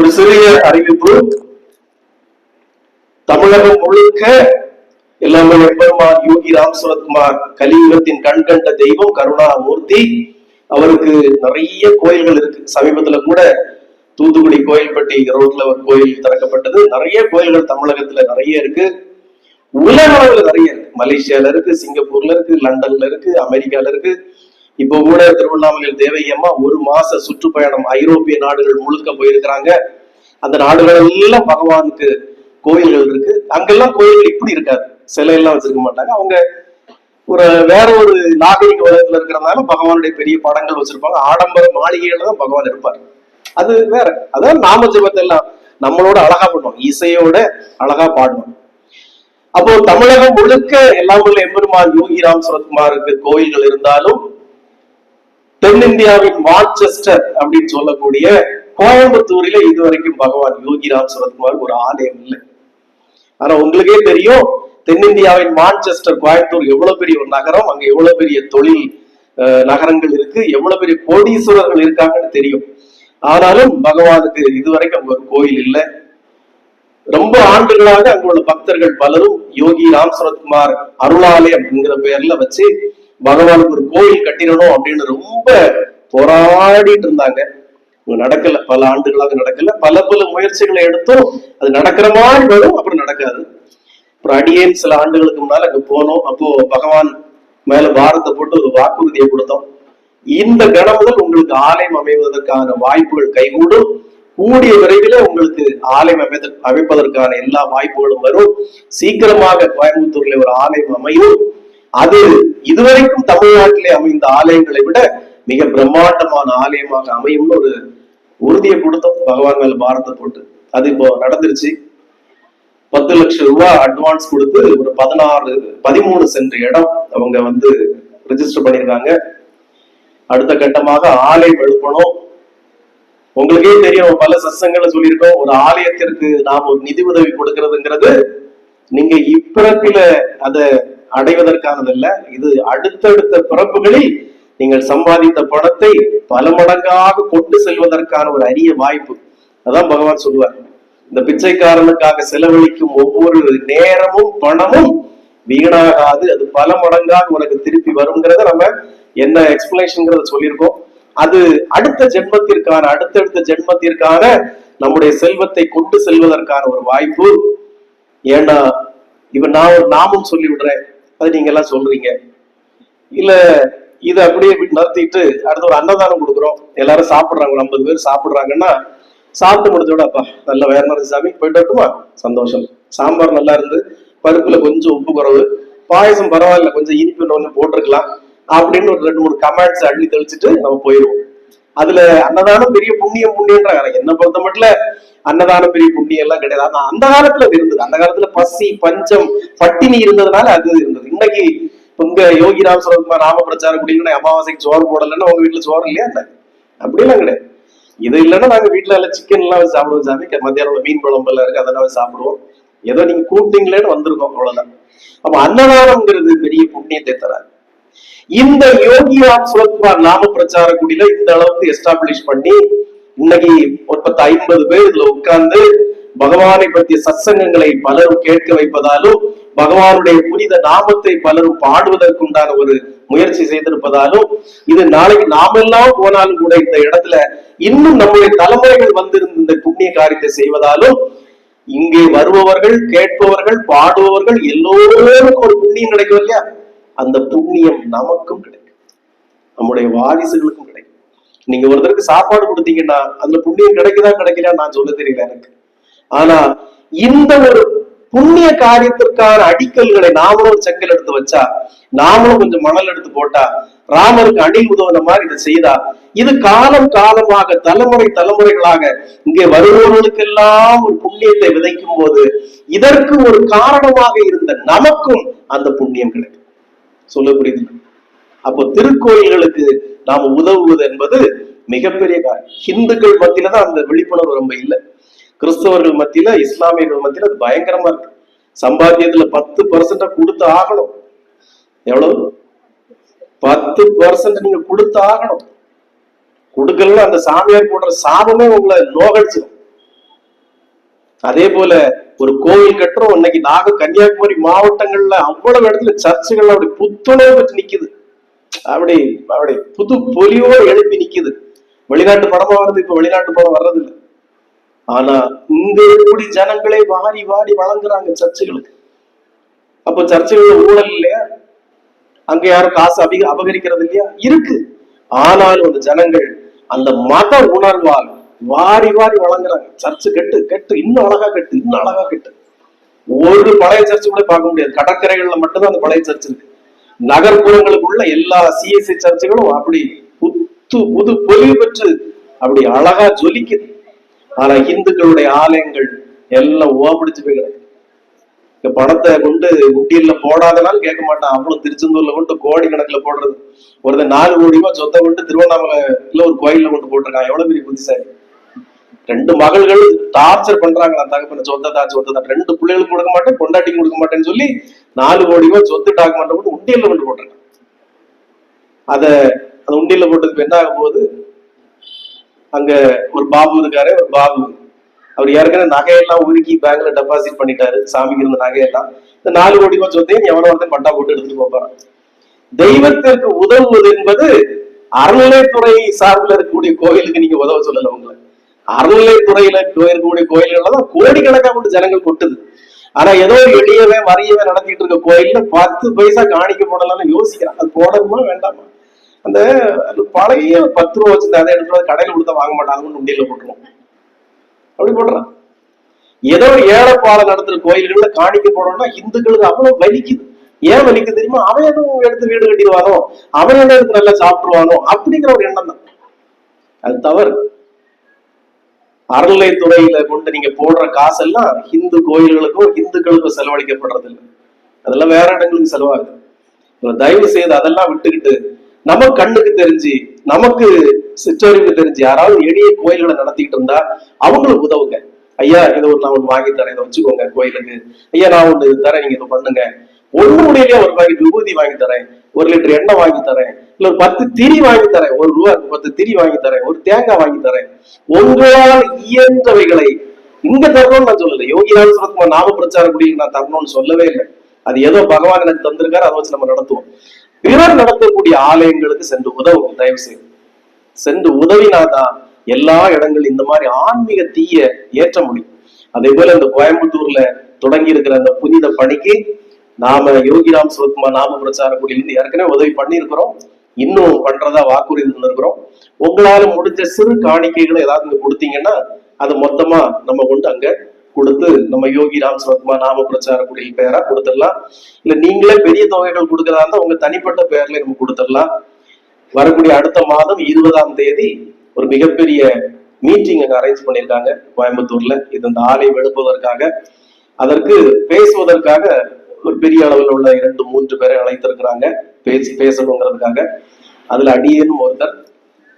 ஒரு சிறிய அறிவிப்பு. தமிழகம் முழுக்க எல்லாமே பெருமான் யோகி ராம் சுரத்குமார் கலியுகத்தின் கண் கண்ட தெய்வம் கருணாமூர்த்தி. அவருக்கு நிறைய கோயில்கள் இருக்கு. சமீபத்துல கூட தூத்துக்குடி கோயில்பட்டி ரோட்ல ஒரு கோயில் திறக்கப்பட்டது. நிறைய கோயில்கள் தமிழகத்துல நிறைய இருக்கு. உலக அளவுல நிறைய இருக்கு. மலேசியால இருக்கு சிங்கப்பூர்ல இருக்கு லண்டன்ல இருக்கு அமெரிக்கால இருக்கு. இப்போ கூட திருவண்ணாமலையில் தேவையம்மா ஒரு மாச சுற்றுப்பயணம் ஐரோப்பிய நாடுகள் முழுக்க போயிருக்கிறாங்க. அந்த நாடுகள் எல்லாம் பகவானுக்கு கோயில்கள் இருக்கு. அங்கெல்லாம் கோயில்கள் இப்படி இருக்காது. சிலை எல்லாம் வச்சிருக்க மாட்டாங்க. அவங்க ஒரு வேற ஒரு நாகரிக உலகத்துல இருக்கிறதுனால பகவானுடைய பெரிய படங்கள் வச்சிருப்பாங்க. ஆடம்பர மாளிகையில தான் பகவான் இருப்பார். அது வேற. அதான் நாம ஜபத்தை எல்லாம் நம்மளோட அழகா பண்ணுவோம். இசையோட அழகா பாடுவோம். அப்போ தமிழகம் முழுக்க எல்லாம் உள்ள எம்பெருமான் யோகிராம் சுரத்குமாருக்கு கோயில்கள் இருந்தாலும் தென்னிந்தியாவின் மான்செஸ்டர் அப்படின்னு சொல்லக்கூடிய கோயம்புத்தூரில இதுவரைக்கும் பகவான் யோகிராஜ் சரத்குமார் ஒரு ஆலயம் இல்லை. ஆனா உங்களுக்கே தெரியும் தென்னிந்தியாவின் மான்செஸ்டர் கோயம்புத்தூர் எவ்வளவு பெரிய ஒரு நகரம் அங்க எவ்வளவு பெரிய தொழில் நகரங்கள் இருக்கு எவ்வளவு பெரிய கோடீஸ்வரர்கள் இருக்காங்கன்னு தெரியும். ஆனாலும் பகவானுக்கு இதுவரைக்கும் அங்க ஒரு கோயில் இல்லை. ரொம்ப ஆண்டுகளாக அங்குள்ள பக்தர்கள் பலரும் யோகி ராம் சரத்குமார் அருளாலயம் என்கிற பெயர்ல வச்சு பகவானுக்கு ஒரு கோயில் கட்டிடணும் அப்படின்னு ரொம்ப போராடிட்டு இருந்தாங்க. நடக்கல. பல ஆண்டுகளாக நடக்கல. பல பல முயற்சிகளை எடுத்தும் அது நடக்கிற மாதிரி வரும் அப்புறம் நடக்காது. அப்புறம் அடியேன் சில ஆண்டுகளுக்கு முன்னால அங்க போனோம். அப்போ பகவான் மேல பாரத்தை போட்டு ஒரு வாக்குறுதியை கொடுத்தோம். இந்த கணம் முதல் உங்களுக்கு ஆலயம் அமைவதற்கான வாய்ப்புகள் கைகூடும். கூடிய விரைவில் உங்களுக்கு ஆலயம் அமைத அமைப்பதற்கான எல்லா வாய்ப்புகளும் வரும். சீக்கிரமாக கோயம்புத்தூர்ல ஒரு ஆலயம் அமையும். அது இதுவரைக்கும் தமிழ்நாட்டிலே அமைந்த ஆலயங்களை விட மிக பிரம்மாண்டமான ஆலயமாக அமையும்னு ஒரு உறுதியை கொடுத்தோம். பகவான் மேல பாரத்தை போட்டு. அது இப்போ நடந்துருச்சு. பத்து லட்சம் ரூபாய் அட்வான்ஸ் கொடுத்து ஒரு பதினாறு பதிமூணு சென்ற இடம் அவங்க வந்து ரிஜிஸ்டர் பண்ணியிருக்காங்க. அடுத்த கட்டமாக ஆலயம் எழுப்பணும். உங்களுக்கே தெரியும் பல சசங்களை சொல்லியிருக்கோம் ஒரு ஆலயத்திற்கு நாம் ஒரு நிதி உதவி கொடுக்கறதுங்கிறது நீங்க இப்பிறப்பில அதை அடைவதற்கானதல்ல. இது அடுத்தடுத்த பிறப்புகளில் நீங்கள் சம்பாதித்த பணத்தை பல மடங்காக கொண்டு செல்வதற்கான ஒரு அரிய வாய்ப்பு. அதான் பகவான் சொல்லுவார். இந்த பிச்சைக்காரனுக்காக செலவழிக்கும் ஒவ்வொரு நேரமும் பணமும் வீணாகாது. அது பல மடங்காக உனக்கு திருப்பி வருங்கிறத நம்ம என்ன எக்ஸ்பிளேஷன்ங்கிறத சொல்லியிருக்கோம். அது அடுத்த ஜென்மத்திற்கான அடுத்தடுத்த ஜென்மத்திற்கான நம்முடைய செல்வத்தை கொண்டு செல்வதற்கான ஒரு வாய்ப்பு. ஏன்னா இப்ப நான் ஒரு நாமம் சொல்லி விடுறேன் அது நீங்க எல்லாம் சொல்றீங்க. இல்ல இதை அப்படியே நடத்திட்டு அடுத்து ஒரு அன்னதானம் கொடுக்குறோம். எல்லாரும் சாப்பிடுறாங்க ஒரு ஐம்பது பேர் சாப்பிடுறாங்கன்னா சாப்பிட்டு முடிஞ்சோட அப்பா நல்ல வேற சாமி போயிட்டு வரட்டுமா? சந்தோஷம். சாம்பார் நல்லா இருந்து பருப்புல கொஞ்சம் உப்பு குறவு. பாயசம் பரவாயில்ல கொஞ்சம் இனிப்பு ஒன்று போட்டிருக்கலாம். அப்படின்னு ஒரு ரெண்டு மூணு கமெண்ட்ஸ் அள்ளி தெளிச்சுட்டு நம்ம போயிடுவோம். அதுல அன்னதானம் பெரிய புண்ணியம் புண்ணியன்றாங்க என்ன பொறுத்த மட்டும் அன்னதானம் பெரிய புண்ணியம் எல்லாம் கிடையாது. ஆனா அந்த காலத்துல இருந்தது. அந்த காலத்துல பசி பஞ்சம் பட்டினி இருந்ததுனால அது இருந்தது. இன்னைக்கு உங்க யோகி ராம் சரத்குமார் ராம பிரச்சாரம் குடிக்கணும் அமாவாசைக்கு சோறு போடலன்னா உங்க வீட்டுல சோறு இல்லையா என்ன? அப்படிலாம் கிடையாது. இது இல்லைன்னா நாங்க வீட்டுல எல்லாம் சிக்கன் எல்லாம் வச்சு சாப்பிடுவோம் சாமி. மத்தியானம் மீன் குழம்பு எல்லாம் இருக்கு அதெல்லாம் சாப்பிடுவோம். ஏதோ நீங்க கூப்பிட்டீங்களேன்னு வந்திருக்கோம் அவ்வளவுதான். அப்ப அன்னதானம்ங்கிறது பெரிய புண்ணியத்தை தராது. இந்த யோகி ராம் சுரத்குமார் நாம பிரச்சார குடியில இந்த அளவுக்கு எஸ்டாப்ளிஷ் பண்ணி இன்னைக்கு ஒரு பத்து ஐம்பது பேர் இதுல உட்கார்ந்து பகவானை பற்றிய சத்சங்கங்களை பலரும் கேட்க வைப்பதாலும் பகவானுடைய புனித நாமத்தை பலரும் பாடுவதற்குண்டான ஒரு முயற்சி செய்திருப்பதாலும் இது நாளைக்கு நாமெல்லாம் போனாலும் கூட இந்த இடத்துல இன்னும் நம்முடைய தலைமுறைகள் வந்திருந்த இந்த புண்ணிய காரியத்தை செய்வதாலும் இங்கே வருபவர்கள் கேட்பவர்கள் பாடுபவர்கள் எல்லோருக்கும் ஒரு புண்ணியம் கிடைக்கும் இல்லையா? அந்த புண்ணியம் நமக்கும் கிடைக்கும். நம்முடைய வாரிசுகளுக்கும் கிடைக்கும். நீங்க ஒருத்தருக்கு சாப்பாடு கொடுத்தீங்கன்னா அந்த புண்ணியம் கிடைக்குதா கிடைக்கலையா நான் சொல்ல தெரியல எனக்கு. ஆனா இந்த ஒரு புண்ணிய காரியத்திற்கான அடிக்கல்களை நாமளும் செங்கல் எடுத்து வச்சா நாமளும் கொஞ்சம் மணல் எடுத்து போட்டா ராமருக்கு அணில் உதவுன மாதிரி இதை செய்தா இது காலம் காலமாக தலைமுறை தலைமுறைகளாக இங்கே வருபவர்களுக்கெல்லாம் ஒரு புண்ணியத்தை விதைக்கும் போது இதற்கு ஒரு காரணமாக இருந்த நமக்கும் அந்த புண்ணியம் கிடைக்கும். சொல்ல புரியுது அப்போ திருக்கோயில்களுக்கு நாம் உதவுவது என்பது மிகப்பெரிய காரியம். ஹிந்துக்கள் மத்தியில தான் அந்த விழிப்புணர்வு ரொம்ப இல்லை. கிறிஸ்தவர்கள் மத்தியில இஸ்லாமியர்கள் மத்தியில அது பயங்கரமா இருக்கு. சம்பாத்தியத்துல பத்து பர்சன்டா கொடுத்து ஆகணும். எவ்வளவு? பத்து பர்சன்ட் நீங்க கொடுத்து ஆகணும். கொடுக்கலன்னா அந்த சாமியார் போடுற சாபமே உங்களை நோகடிச்சிடும் அதே போல ஒரு கோவில் கட்டுறோம். இன்னைக்கு நாக கன்னியாகுமரி மாவட்டங்கள்ல அவ்வளவு இடத்துல சர்ச்சுகள் அப்படி புத்துணர்வு பெற்று நிக்குது. அப்படி அப்படி புது பொலியோடு எழுப்பி நிக்குது. வெளிநாட்டு படமா வருது இப்ப வெளிநாட்டு படம் வர்றதில்லை. ஆனா இங்க கூடி ஜனங்களே வாரி வாரி வழங்குறாங்க சர்ச்சுகளுக்கு. அப்போ சர்ச்சுகள் ஊழல் இல்லையா? அங்க யாரும் காசு அபிக அபகரிக்கிறது இல்லையா? இருக்கு. ஆனாலும் அந்த ஜனங்கள் அந்த மத உணர்வால் வாரி வாரி வழங்குறாங்க. சர்ச்சு கெட்டு கெட்டு இன்னும் அழகா கெட்டு இன்னும் அழகா கெட்டு. ஒரு பழைய சர்ச்சு கூட பார்க்க முடியாது. கடற்கரைகள்ல மட்டும்தான் அந்த பழைய சர்ச் இருக்கு. நகர்ப்புறங்களுக்குள்ள எல்லா சிஎஸ்சி சர்ச்சுகளும் அப்படி புத்து புது பொலிவு பெற்று அப்படி அழகா ஜொலிக்குது. ஆனா இந்துக்களுடைய ஆலயங்கள் எல்லாம் ஓபிடிச்சு போய் கிடக்கு இந்த பணத்தை கொண்டு உண்டியல்ல போடாதனாலும் கேட்க மாட்டான். அவ்வளவு திருச்செந்தூர்ல கொண்டு கோடி கணக்குல போடுறது. ஒருத்தர் நாலு கோடி ரூபாய் சொத்தை கொண்டு திருவண்ணாமலையில ஒரு கோயில்ல கொண்டு போட்டிருக்கான். எவ்வளவு பெரிய புத்திசாலி? ரெண்டு மகள்கள் டார்ச்சர் பண்றாங்களா தகப்பன சொத்தை தான் சொத்தை தான் ரெண்டு பிள்ளைகளுக்கு கொடுக்க மாட்டேன் கொண்டாட்டி கொடுக்க மாட்டேன்னு சொல்லி நாலு கோடி ரூபாய் சொத்து டாக்குமெண்ட் கொண்டு உண்டியல்ல கொண்டு போட்டிருக்கான். அத அந்த உண்டியல்ல போட்டதுக்கு என்ன ஆக போகுது? அங்க ஒரு பாபு இருக்காரு ஒரு பாபு. அவர் ஏற்கனவே நகையெல்லாம் உருக்கி பேங்க்ல டெபாசிட் பண்ணிட்டாரு. சாமிக்கு இருந்த நகையெல்லாம். இந்த நாலு கோடி ரூபாய் சொத்தையும் எவனோ ஒருத்தன் பட்டா போட்டு எடுத்துட்டு போறான் தெய்வத்திற்கு உதவுவது என்பது அறநிலைத்துறை சார்பில் இருக்கக்கூடிய கோயிலுக்கு நீங்க உதவ சொல்லல உங்களை. அறநிலைத்துறையில இருக்கக்கூடிய கோயில்கள் தான் கோடிக்கணக்காக கொண்டு ஜனங்கள் கொட்டுது. ஆனா ஏதோ எளியவே வறியவே நடத்திட்டு இருக்க கோயில்ல பத்து பைசா காணிக்க போடலாம்னு யோசிக்கிறான். அது போடணுமா வேண்டாமா? அந்த பழைய பத்து ரூபா வச்சு அதை எடுத்து கடையில் கொடுத்தா வாங்க மாட்டாங்க உண்டியில போட்டுருவோம் அப்படி போடுறான் ஏதோ ஒரு ஏழைப்பாலை நடத்துற கோயில்கள்ல காணிக்க போடணும்னா இந்துக்களுக்கு அவ்வளவு வலிக்குது. ஏன் வலிக்குது தெரியுமா? அவன் எதுவும் எடுத்து வீடு கட்டிடுவானோ? அவன் என்ன எடுத்து நல்லா சாப்பிடுவானோ அப்படிங்கிற ஒரு எண்ணம் தான். அது தவறு. அறநிலைத்துறையில கொண்டு நீங்க போடுற காசெல்லாம் இந்து கோயில்களுக்கும் இந்துக்களுக்கும் செலவழிக்கப்படுறது இல்லை அதெல்லாம் வேற இடங்களுக்கு செலவாகுது. தயவு செய்து அதெல்லாம் விட்டுக்கிட்டு நம்ம கண்ணுக்கு தெரிஞ்சு நமக்கு சிற்றோருக்கு தெரிஞ்சு யாராவது எளிய கோயில்களை நடத்திக்கிட்டு இருந்தா அவங்களுக்கு உதவுங்க. ஐயா இதை ஒரு நான் ஒன்று வாங்கி தரேன். இதை வச்சுக்கோங்க கோயிலுக்கு. ஐயா நான் ஒன்று இது தரேன். நீங்க இதை பண்ணுங்க. ஒண்ணு முடியலையே ஒரு பாக்கெட் விபூதி வாங்கி தரேன். ஒரு லிட்டர் எண்ணெய் வாங்கி தரேன். இல்ல ஒரு பத்து திரி வாங்கி தரேன். ஒரு ரூபா பத்து திரி வாங்கி தரேன். ஒரு தேங்காய் வாங்கி தரேன். உங்களால் இயன்றவைகளை இங்க தரணும்னு நான் சொல்லல. யோகி ராஜசுரத்மா நாம பிரச்சார குடிக்கு நான் தரணும்னு சொல்லவே இல்லை. அது ஏதோ பகவான் எனக்கு தந்திருக்காரு அதை வச்சு நம்ம நடத்துவோம். பிறர் நடத்தக்கூடிய ஆலயங்களுக்கு சென்று உதவும் தயவு செய்து சென்று உதவினாதான் எல்லா இடங்களும் இந்த மாதிரி ஆன்மீக தீய ஏற்ற முடியும். அதே போல இந்த கோயம்புத்தூர்ல தொடங்கி இருக்கிற அந்த புனித பணிக்கு நாம யோகிராம் சிவகுமார் நாம பிரச்சார கூடியிலிருந்து ஏற்கனவே உதவி பண்ணியிருக்கிறோம். இன்னும் பண்றதா வாக்குறுதி தந்திருக்கிறோம். உங்களால முடிஞ்ச சிறு காணிக்கைகளை ஏதாவது கொடுத்தீங்கன்னா அது மொத்தமா நம்ம கொண்டு அங்க கொடுத்து நம்ம யோகி ராம் சிவகுமார் நாம பிரச்சார குடியில் பேரா கொடுத்துடலாம். இல்ல நீங்களே பெரிய தொகைகள் கொடுக்கறதா இருந்தா உங்க தனிப்பட்ட பெயர்ல நம்ம கொடுத்துடலாம். வரக்கூடிய அடுத்த மாதம் இருபதாம் தேதி ஒரு மிகப்பெரிய மீட்டிங் அங்க அரேஞ்ச் பண்ணியிருக்காங்க கோயம்புத்தூர்ல. இது இந்த ஆலை எழுப்புவதற்காக. அதற்கு பேசுவதற்காக ஒரு பெரிய அளவில் உள்ள இரண்டு மூன்று பேரை அழைத்திருக்கிறாங்க. பேசி பேசணுங்கிறதுக்காக. அதுல அடியேனும் ஒருத்தர்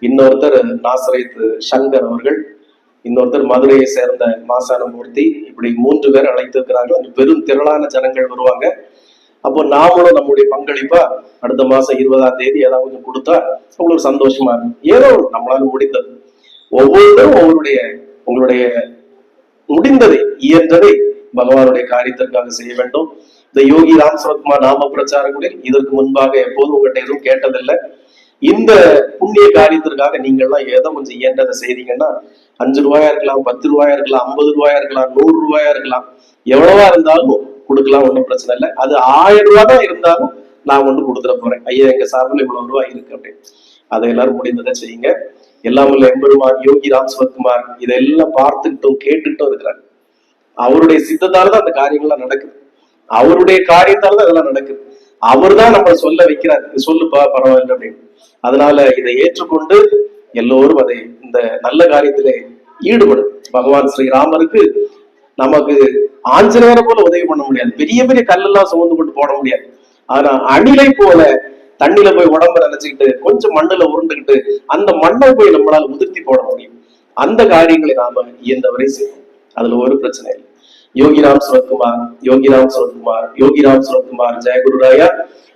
இன்னொருத்தர் நாசரைத் சங்கர் அவர்கள். இன்னொருத்தர் மதுரையை சேர்ந்த மாசான மூர்த்தி இப்படி மூன்று பேர் அழைத்திருக்கிறாங்க அந்த பெரும் திரளான ஜனங்கள் வருவாங்க. அப்போ நாமளும் நம்முடைய பங்களிப்பா அடுத்த மாசம் இருபதாம் தேதி ஏதாவது கொஞ்சம் கொடுத்தா உங்களுக்கு சந்தோஷமா இருக்கும். ஏதோ நம்மளால முடிந்தது. ஒவ்வொருத்தரும் ஒவ்வொருடைய உங்களுடைய முடிந்ததை இயன்றதை பகவானுடைய காரியத்திற்காக செய்ய வேண்டும். இந்த யோகி ராம் சரத்குமார் நாம பிரச்சாரங்களில் இதற்கு முன்பாக எப்போதும் உங்கள்கிட்ட எதுவும் கேட்டதில்லை. இந்த புண்ணிய காரியத்திற்காக நீங்கள்லாம் ஏதோ கொஞ்சம் இயன்றதை செய்தீங்கன்னா அஞ்சு ரூபாயா இருக்கலாம் பத்து ரூபாயா இருக்கலாம் ஐம்பது ரூபாயா இருக்கலாம் நூறு ரூபாயா இருக்கலாம். எவ்வளவா இருந்தாலும் கொடுக்கலாம் ஒன்றும் பிரச்சனை இல்லை. அது ஆயிரம் ரூபாய் தான் இருந்தாலும் நான் ஒன்று கொடுத்துட போறேன். ஐயா எங்க சார்பில் இவ்வளவு ரூபாய் இருக்கு அப்படின்னு. அதை எல்லாரும் முடிந்ததை செய்யுங்க. எல்லாம் உள்ள எம்பெருமான் யோகி ராம் சிவகுமார் இதெல்லாம் பார்த்துக்கிட்டும் கேட்டுக்கிட்டும் இருக்கிறார். அவருடைய சித்தத்தால தான் அந்த காரியங்கள்லாம் நடக்குது. அவருடைய காரியத்தால தான் இதெல்லாம் நடக்குது. அவர் தான் நம்மளை சொல்ல வைக்கிறார். சொல்லுப்பா பரவாயில்லை அப்படின்னு. அதனால இதை ஏற்றுக்கொண்டு எல்லோரும் அதை இந்த நல்ல காரியத்திலே ஈடுபடும். பகவான் ஸ்ரீராமருக்கு நமக்கு ஆஞ்சநேயரை போல உதவி பண்ண முடியாது. பெரிய பெரிய கல்லெல்லாம் சுமந்து கொண்டு போட முடியாது. ஆனா அணிலை போல தண்ணியில போய் உடம்ப நினைச்சுக்கிட்டு கொஞ்சம் மண்ணுல உருண்டுகிட்டு அந்த மண்ணை போய் நம்மளால உதிர்த்தி போட முடியும். அந்த காரியங்களை நாம இயந்தவரை செய்வோம். அதுல ஒரு பிரச்சனை இல்லை. யோகிராம் சுரத்குமார் யோகிராம் சுரத்குமார் யோகிராம் சுரத்குமார் ஜெயகுருராயா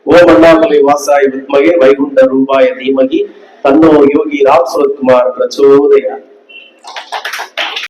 ஓம் அண்ணாமலை வாசாய் வித்மகே வைகுண்ட ரூபாய தீமகி தன்னோ யோகி ராம் சுரத்குமார் பிரச்சோதயா.